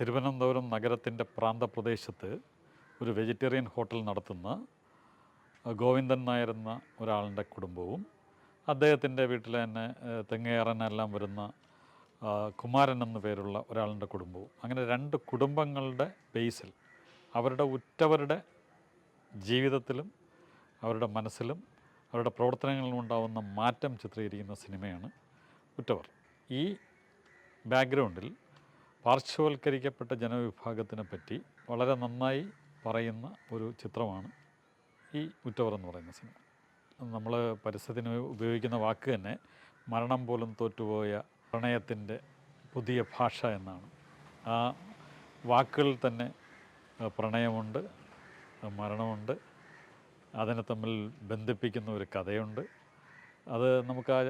തിരുവനന്തപുരം നഗരത്തിന്റെ പ്രാന്തപ്രദേശത്ത് ഒരു vegetarian hotel നടത്തുന്ന ഗോവിന്ദൻ നായർ എന്ന ഒരാളുടെ കുടുംബവും അദ്ദേഹത്തിന്റെ വീട്ടിൽ തന്നെ തെങ്ങേറാനെല്ലാം വരുന്ന കുമാരൻ എന്ന പേരുള്ള ഒരാളുടെ കുടുംബവും. അങ്ങനെ രണ്ട് കുടുംബങ്ങളുടെ ബേസിൽ അവരുടെ ഉറ്റവരുടെ ജീവിതത്തിലും അവരുടെ മനസ്സിലും അവരുടെ പ്രവർത്തനങ്ങളിലും ഉണ്ടാകുന്ന മാറ്റം ചിത്രീകരിക്കുന്ന സിനിമയാണ് ഉറ്റവർ. ഈ ബാക്ക്ഗ്രൗണ്ടിൽ പാർശ്വവൽക്കരിക്കപ്പെട്ട ജനവിഭാഗത്തിനെ പറ്റി വളരെ നന്നായി പറയുന്ന ഒരു ചിത്രമാണ് ഈ ഉറ്റവർ എന്ന് പറയുന്ന സിനിമ. നമ്മൾ പരസ്യത്തിന് ഉപയോഗിക്കുന്ന വാക്ക് തന്നെ മരണം പോലും തോറ്റുപോയ പ്രണയത്തിന്റെ പുതിയ ഭാഷ എന്നാണ്. ആ വാക്കുകളിൽ തന്നെ പ്രണയമുണ്ട് മരണമുണ്ട് അതിനെ തമ്മിൽ ബന്ധിപ്പിക്കുന്ന ഒരു കഥയുണ്ട്. അത് നമുക്ക് ആ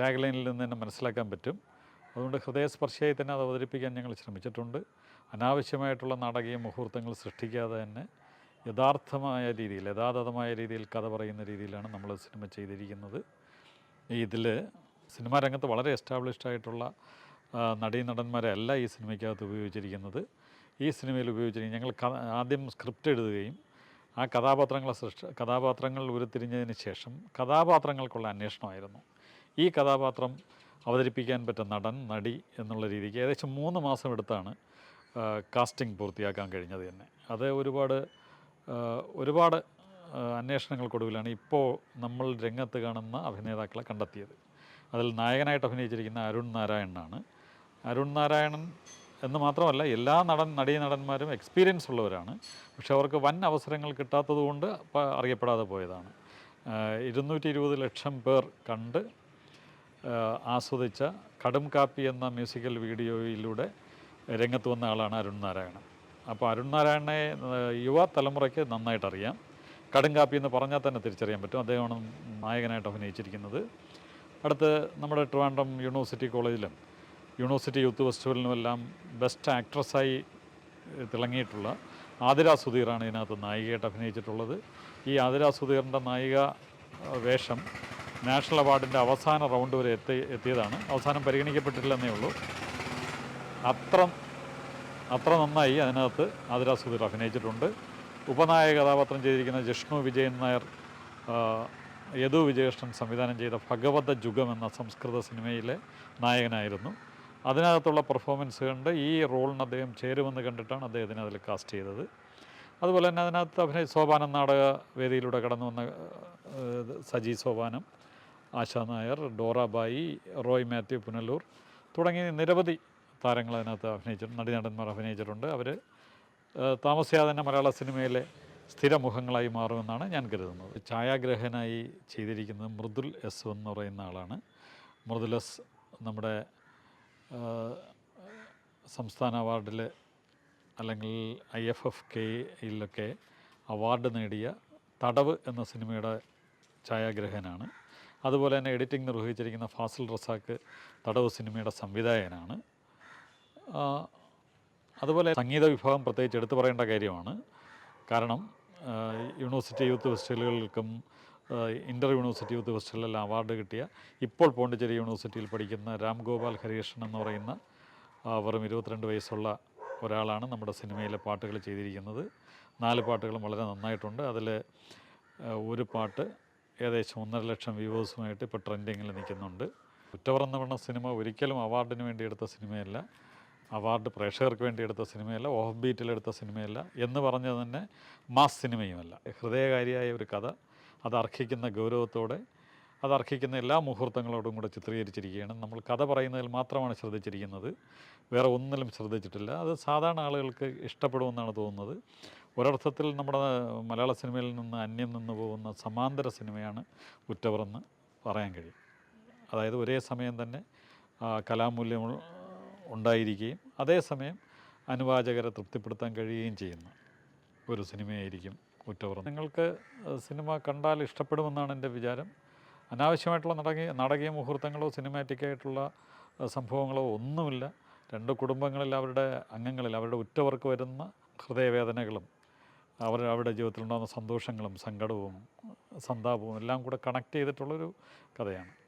ടാഗ് ലൈനിൽ നിന്ന് തന്നെ മനസ്സിലാക്കാൻ പറ്റും. അതുകൊണ്ട് ഹൃദയസ്പർശിയായി തന്നെ അത് അവതരിപ്പിക്കാൻ ഞങ്ങൾ ശ്രമിച്ചിട്ടുണ്ട്. അനാവശ്യമായിട്ടുള്ള നാടകീയ മുഹൂർത്തങ്ങൾ സൃഷ്ടിക്കാതെ തന്നെ യഥാർത്ഥമായ രീതിയിൽ യഥാതഥമായ രീതിയിൽ കഥ പറയുന്ന രീതിയിലാണ് നമ്മൾ സിനിമ ചെയ്തിരിക്കുന്നത്. ഇതിൽ സിനിമാ രംഗത്ത് വളരെ എസ്റ്റാബ്ലിഷ്ഡ് ആയിട്ടുള്ള നടീ നടീനടന്മാരെ അല്ല ഈ സിനിമയ്ക്കകത്ത് ഉപയോഗിച്ചിരിക്കുന്നത്. ഈ സിനിമയിൽ ഉപയോഗിച്ചിരിക്കുന്നത് ഞങ്ങൾ ആദ്യം സ്ക്രിപ്റ്റ് എഴുതുകയും ആ കഥാപാത്രങ്ങളെ സൃഷ്ടി കഥാപാത്രങ്ങൾ ഉരുത്തിരിഞ്ഞതിന് ശേഷം കഥാപാത്രങ്ങൾക്കുള്ള അന്വേഷണമായിരുന്നു. ഈ കഥാപാത്രം അവതരിപ്പിക്കാൻ പറ്റുന്ന നടൻ നടി എന്നുള്ള രീതിക്ക് ഏകദേശം മൂന്ന് മാസം എടുത്താണ് കാസ്റ്റിംഗ് പൂർത്തിയാക്കാൻ കഴിഞ്ഞത് തന്നെ. അത് ഒരുപാട് ഒരുപാട് അന്വേഷണങ്ങൾക്കൊടുവിലാണ് ഇപ്പോൾ നമ്മൾ രംഗത്ത് കാണുന്ന അഭിനേതാക്കളെ കണ്ടെത്തിയത്. അതിൽ നായകനായിട്ട് അഭിനയിച്ചിരിക്കുന്ന അരുൺ നാരായണനാണ്. അരുൺ നാരായണൻ എന്ന് മാത്രമല്ല എല്ലാ നടൻ നടീ നടന്മാരും എക്സ്പീരിയൻസ് ഉള്ളവരാണ്. പക്ഷേ അവർക്ക് വൻ അവസരങ്ങൾ കിട്ടാത്തതുകൊണ്ട് കൊണ്ട് അറിയപ്പെടാതെ പോയതാണ്. ഇരുന്നൂറ്റി ലക്ഷം പേർ കണ്ട് ആസ്വദിച്ച കടും കാപ്പി എന്ന മ്യൂസിക്കൽ വീഡിയോയിലൂടെ രംഗത്ത് വന്ന ആളാണ് അരുൺ നാരായണൻ. അപ്പോൾ അരുൺ നാരായണനെ യുവ തലമുറയ്ക്ക് നന്നായിട്ട് അറിയാം കടും കാപ്പി എന്ന് പറഞ്ഞാൽ തന്നെ തിരിച്ചറിയാൻ പറ്റും. അദ്ദേഹമാണ് നായകനായിട്ട് അഭിനയിച്ചിരിക്കുന്നത്. അടുത്ത് നമ്മുടെ ട്രിവാൻഡ്രം യൂണിവേഴ്സിറ്റി കോളേജിലും യൂണിവേഴ്സിറ്റി യൂത്ത് ഫെസ്റ്റിവലിനുമെല്ലാം ബെസ്റ്റ് ആക്ട്രസ്സായി തിളങ്ങിയിട്ടുള്ള ആതിര സുധീറാണ് ഇതിനകത്ത് നായികയായിട്ട് അഭിനയിച്ചിട്ടുള്ളത്. ഈ ആതിര സുധീറിന്റെ നായിക വേഷം നാഷണൽ അവാർഡിന്റെ അവസാന റൗണ്ട് വരെ എത്തി എത്തിയതാണ്. അവസാനം പരിഗണിക്കപ്പെട്ടിട്ടില്ലെന്നേ ഉള്ളൂ. അത്ര അത്ര നന്നായി അതിനകത്ത് ആതിര സുധീർ അഭിനയിച്ചിട്ടുണ്ട്. ഉപനായക കഥാപാത്രം ചെയ്തിരിക്കുന്ന ജിഷ്ണു വിജയൻ നായർ യദു വിജയകൃഷ്ണൻ സംവിധാനം ചെയ്ത ഭഗവത ജുഗം എന്ന സംസ്കൃത സിനിമയിലെ നായകനായിരുന്നു. അതിനകത്തുള്ള പെർഫോമൻസ് കണ്ട് ഈ റോളിന് അദ്ദേഹം ചേരുമെന്ന് കണ്ടിട്ടാണ് അദ്ദേഹത്തിന് അതിൽ കാസ്റ്റ് ചെയ്തത്. അതുപോലെ തന്നെ അതിനകത്ത് അഭിനയ സോപാനം നാടക വേദിയിലൂടെ കടന്നു വന്ന സജി സോപാനം. ആശാ നായർ ഡോറാബായി റോയ് മാത്യു പുനലൂർ തുടങ്ങി നിരവധി താരങ്ങൾ അതിനകത്ത് അഭിനയിച്ചിട്ടുണ്ട് നടീനടന്മാർ അഭിനയിച്ചിട്ടുണ്ട്. അവർ താമസിയാതെ തന്നെ മലയാള സിനിമയിലെ സ്ഥിരമുഖങ്ങളായി മാറുമെന്നാണ് ഞാൻ കരുതുന്നത്. ഛായാഗ്രഹനായി ചെയ്തിരിക്കുന്നത് മൃദുൽ എസ് എന്ന് പറയുന്ന ആളാണ്. മൃദുൽ എസ് നമ്മുടെ സംസ്ഥാന അവാർഡിൽ അല്ലെങ്കിൽ ഐ എഫ് എഫ് കെയിലൊക്കെ അവാർഡ് നേടിയ തടവ് എന്ന സിനിമയുടെ ഛായാഗ്രഹനാണ്. അതുപോലെ തന്നെ എഡിറ്റിംഗ് നിർവഹിച്ചിരിക്കുന്ന ഫാസിൽ റസാക്ക് തടവ് സിനിമയുടെ സംവിധായകനാണ്. അതുപോലെ സംഗീത വിഭാഗം പ്രത്യേകിച്ച് എടുത്തു പറയേണ്ട കാര്യമാണ്. കാരണം യൂണിവേഴ്സിറ്റി യൂത്ത് ഫെസ്റ്റിവലുകൾക്കും ഇന്റർ യൂണിവേഴ്സിറ്റി യൂത്ത് ഫെസ്റ്റിവലിലെല്ലാം അവാർഡ് കിട്ടിയ ഇപ്പോൾ പോണ്ടിച്ചേരി യൂണിവേഴ്സിറ്റിയിൽ പഠിക്കുന്ന രാം ഗോപാൽ ഹരികൃഷ്ണൻ എന്ന് പറയുന്ന വെറും ഇരുപത്തിരണ്ട് വയസ്സുള്ള ഒരാളാണ് നമ്മുടെ സിനിമയിലെ പാട്ടുകൾ ചെയ്തിരിക്കുന്നത്. നാല് പാട്ടുകളും വളരെ നന്നായിട്ടുണ്ട്. അതിൽ ഒരു പാട്ട് ഏകദേശം ഒന്നര ലക്ഷം വ്യൂവേഴ്സുമായിട്ട് ഇപ്പോൾ ട്രെൻഡിങ്ങിൽ നിൽക്കുന്നുണ്ട്. കുറ്റപറന്ന എന്ന് സിനിമ ഒരിക്കലും അവാർഡിന് വേണ്ടി എടുത്ത സിനിമയല്ല. അവാർഡ് പ്രേക്ഷകർക്ക് വേണ്ടി എടുത്ത സിനിമയല്ല. ഓഫ് ബീറ്റിലെടുത്ത സിനിമയല്ല. എന്ന് പറഞ്ഞത് തന്നെ മാസ് സിനിമയുമല്ല. ഹൃദയകാരിയായ ഒരു കഥ. അത് അർഹിക്കുന്ന ഗൗരവത്തോടെ അത് അർഹിക്കുന്ന എല്ലാ മുഹൂർത്തങ്ങളോടും കൂടെ ചിത്രീകരിച്ചിരിക്കുകയാണ്. നമ്മൾ കഥ പറയുന്നതിൽ മാത്രമാണ് ശ്രദ്ധിച്ചിരിക്കുന്നത്. വേറെ ഒന്നിലും ശ്രദ്ധിച്ചിട്ടില്ല. അത് സാധാരണ ആളുകൾക്ക് ഇഷ്ടപ്പെടുമെന്നാണ് തോന്നുന്നത്. ഒരർത്ഥത്തിൽ നമ്മുടെ മലയാള സിനിമയിൽ നിന്ന് അന്യം നിന്ന് പോകുന്ന സമാന്തര സിനിമയാണ് ഉറ്റവറെന്ന് പറയാൻ കഴിയും. അതായത് ഒരേ സമയം തന്നെ കലാമൂല്യം ഉണ്ടായിരിക്കുകയും അതേസമയം അനുവാചകരെ തൃപ്തിപ്പെടുത്താൻ കഴിയുകയും ചെയ്യുന്ന ഒരു സിനിമയായിരിക്കും ഉറ്റവർ നിങ്ങൾക്ക് സിനിമ കണ്ടാൽ ഇഷ്ടപ്പെടുമെന്നാണ് എന്റെ വിചാരം. അനാവശ്യമായിട്ടുള്ള നടകീയ നാടകീയ മുഹൂർത്തങ്ങളോ സിനിമാറ്റിക്കായിട്ടുള്ള സംഭവങ്ങളോ ഒന്നുമില്ല. രണ്ട് കുടുംബങ്ങളിൽ അവരുടെ അംഗങ്ങളിൽ അവരുടെ ഉറ്റവർക്ക് വരുന്ന ഹൃദയവേദനകളും അവർ അവരുടെ ജീവിതത്തിലുണ്ടാകുന്ന സന്തോഷങ്ങളും സങ്കടവും സന്താപവും എല്ലാം കൂടെ കണക്ട് ചെയ്തിട്ടുള്ളൊരു കഥയാണ്.